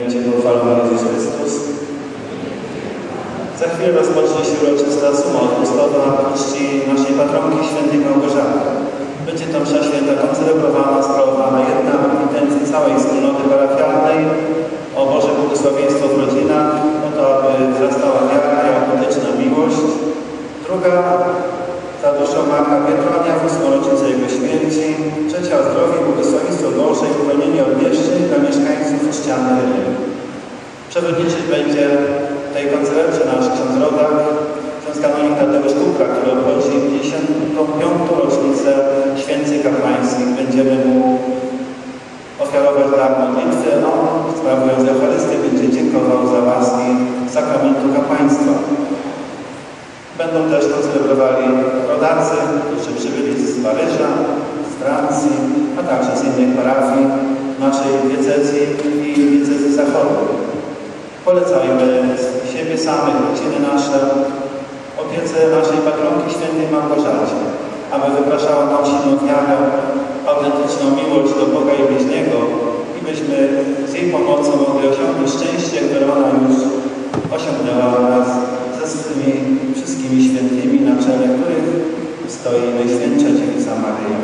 Będzie pochwalony Jezus Chrystus. Za chwilę rozpocznie się uroczysta suma odpustowa czci naszej patronki świętej Małgorzaty. Przewodniczyć będzie tej koncercie nasz ksiądz Rodak, ksiądz kanonik Tadeusz Kupra, który obchodzi 55. rocznicę święceń kapłańskich. Będziemy mu ofiarować dar modlitwy, on, sprawując Eucharystię, będzie dziękował za łaski sakramentu kapłaństwa. Będą też to celebrowali rodacy, którzy przybyli z Paryża, z Francji, a także z innych parafii naszej diecezji i diecezji zachodniej. Polecajmy siebie samych, rodziny nasze, opiece naszej patronki świętej Małgorzacie, aby wypraszała nam silną wiarę, autentyczną miłość do Boga i bliźniego i byśmy z jej pomocą mogli osiągnąć szczęście, które ona już osiągnęła wraz ze swymi wszystkimi świętymi, na czele których stoi Najświętsza Dziewica Maryja.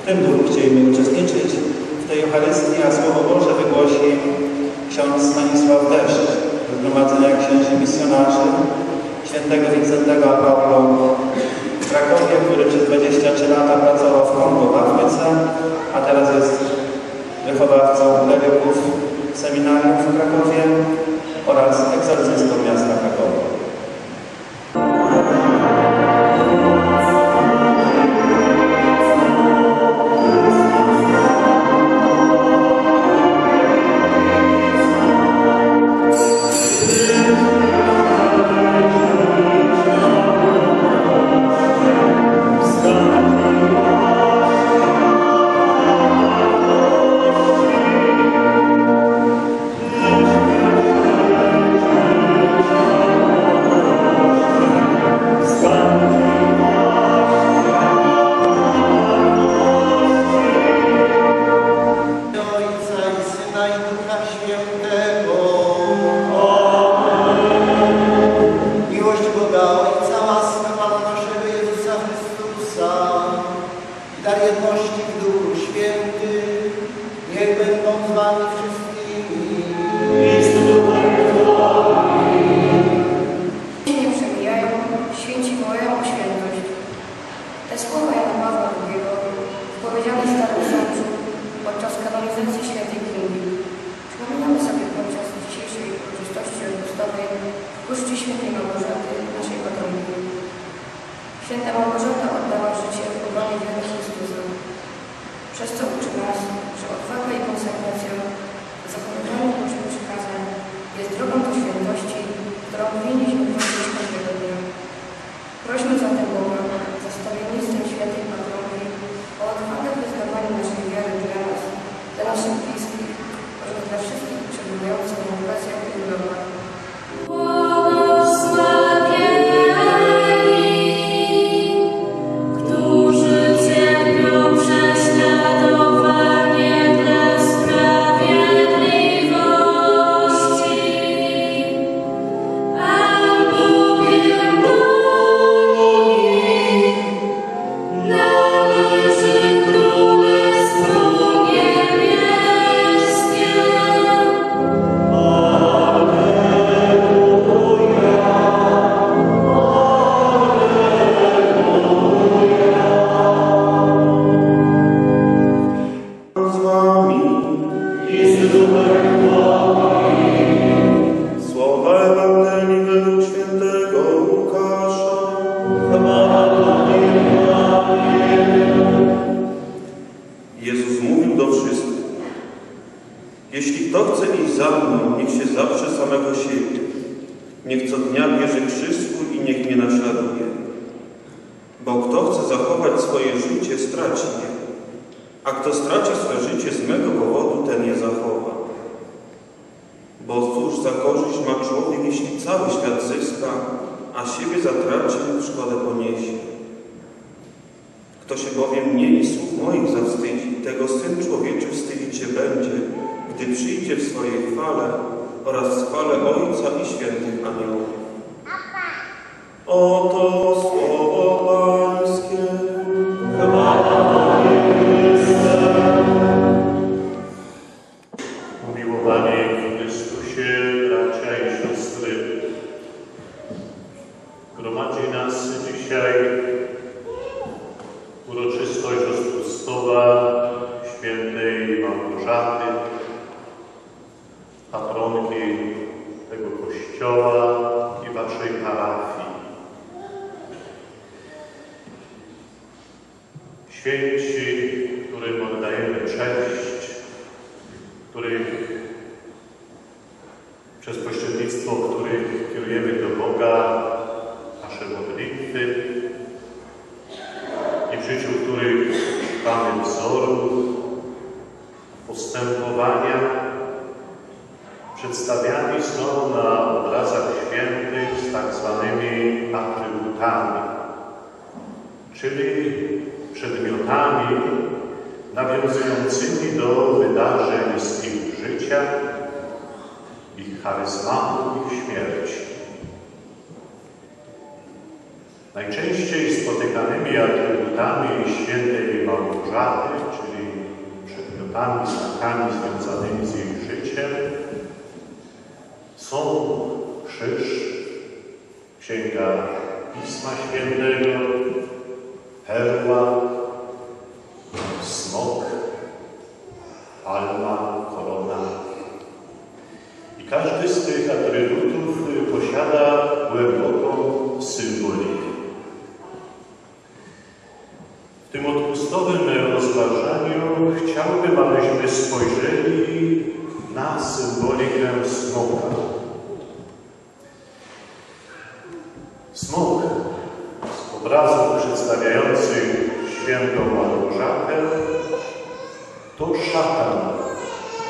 W tym duchu chcielibyśmy uczestniczyć w tej Eucharystii, a Słowo Boże wygłosi ksiądz Stanisław Deszcz, Zgromadzenia Księży Misjonarzy, świętego Wincentego Apollo w Krakowie, który przez 23 lata pracował w Kongo w Afryce, a teraz jest wychowawcą kleryków seminarium w Krakowie oraz egzorcystą miasta наявність Jezus mówił do wszystkich: Jeśli kto chce iść za mną, niech się zaprze samego siebie. Niech co dnia bierze krzyż swój i niech mnie naśladuje. Bo kto chce zachować swoje życie, straci je. A kto straci swe życie z mego powodu, ten je zachowa. Bo cóż za korzyść ma człowiek, jeśli cały świat zyska, a siebie zatraci szkodę poniesie. Kto się bowiem mnie i słów moich zawstydzi, tego Syn Człowieczy wstydzić się będzie, gdy przyjdzie w swojej chwale oraz w chwale Ojca i świętych aniołów. Oto słowo Pańskie. Umiłowani w Chrystusie, bracia i siostry, gromadzi nas dzisiaj uroczystość rozpustowa świętej Małgorzaty, patronki tego kościoła i waszej parafii. Święci, którym oddajemy cześć, których przez pośrednictwo których kierujemy do Boga nasze modlitwy i w życiu których szukamy wzoru postępowania, przedstawiani są na obrazach świętych z tak zwanymi atrybutami, czyli przedmiotami nawiązującymi do wydarzeń z ich życia, ich charyzmatu, ich śmierci. Najczęściej spotykanymi atrybutami świętej Małgorzaty, czyli przedmiotami, znakami związanymi z jej życiem, są krzyż, księga Pisma Świętego, perła, smok, palma, korona. I każdy z tych atrybutów posiada głęboką symbolikę. W tym odpustowym rozważaniu chciałbym, abyśmy spojrzeli na symbolikę smoka. Smok z obrazów przedstawiających świętą Małgorzatę to szatan,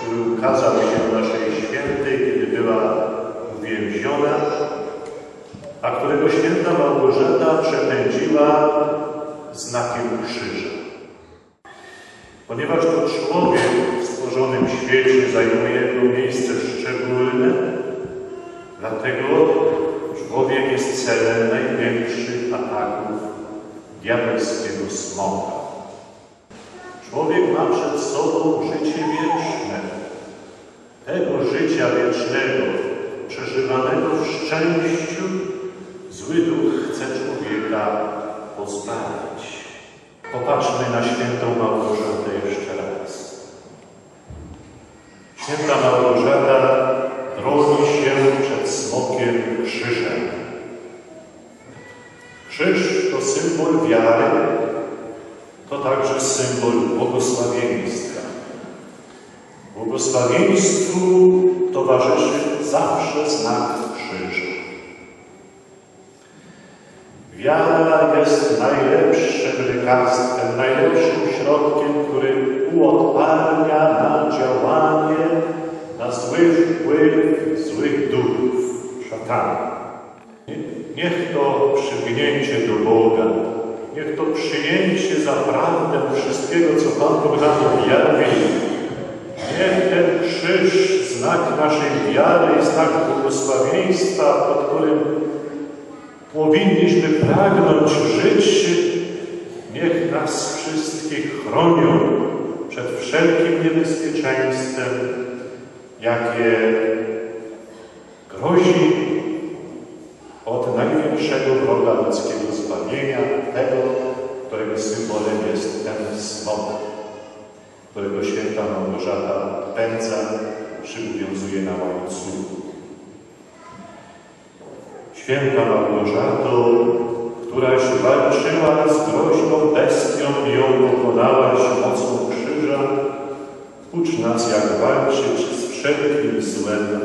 który ukazał się naszej świętej, kiedy była uwięziona, a którego święta Małgorzata przepędziła znakiem krzyża. Ponieważ to człowiek w stworzonym świecie zajmuje jedno miejsce szczególne, dlatego człowiek jest celem największych ataków diabelskiego smoka. Sobą życie wieczne. Tego życia wiecznego, przeżywanego w szczęściu, zły duch chce człowieka pozbawić. Popatrzmy na świętą Małgorzatę jeszcze raz. Święta Małgorzata broni się przed smokiem krzyżem. Krzyż to symbol wiary, to także symbol błogosławieństwa. Błogosławieństwu towarzyszy zawsze znak krzyża. Wiara jest najlepszym lekarstwem, najlepszym środkiem, który uodparnia na działanie, na zły wpływ złych duchów, szatana. Niech to przygnięcie do Boga, niech to przyjęcie za prawdę wszystkiego, co Pan Bóg nam objawi, niech ten krzyż, znak naszej wiary i znak błogosławieństwa, pod którym powinniśmy pragnąć żyć, niech nas wszystkich chronią przed wszelkim niebezpieczeństwem, jakie grozi od największego wroga ludzkiego zbawienia, symbolem jest ten smok, którego święta Małgorzata pędza, przywiązuje na łańcuchu. Święta Małgorzato, któraś walczyła z groźną bestią i ją pokonałaś mocą krzyża, ucz nas, jak walczyć z wszelkim złem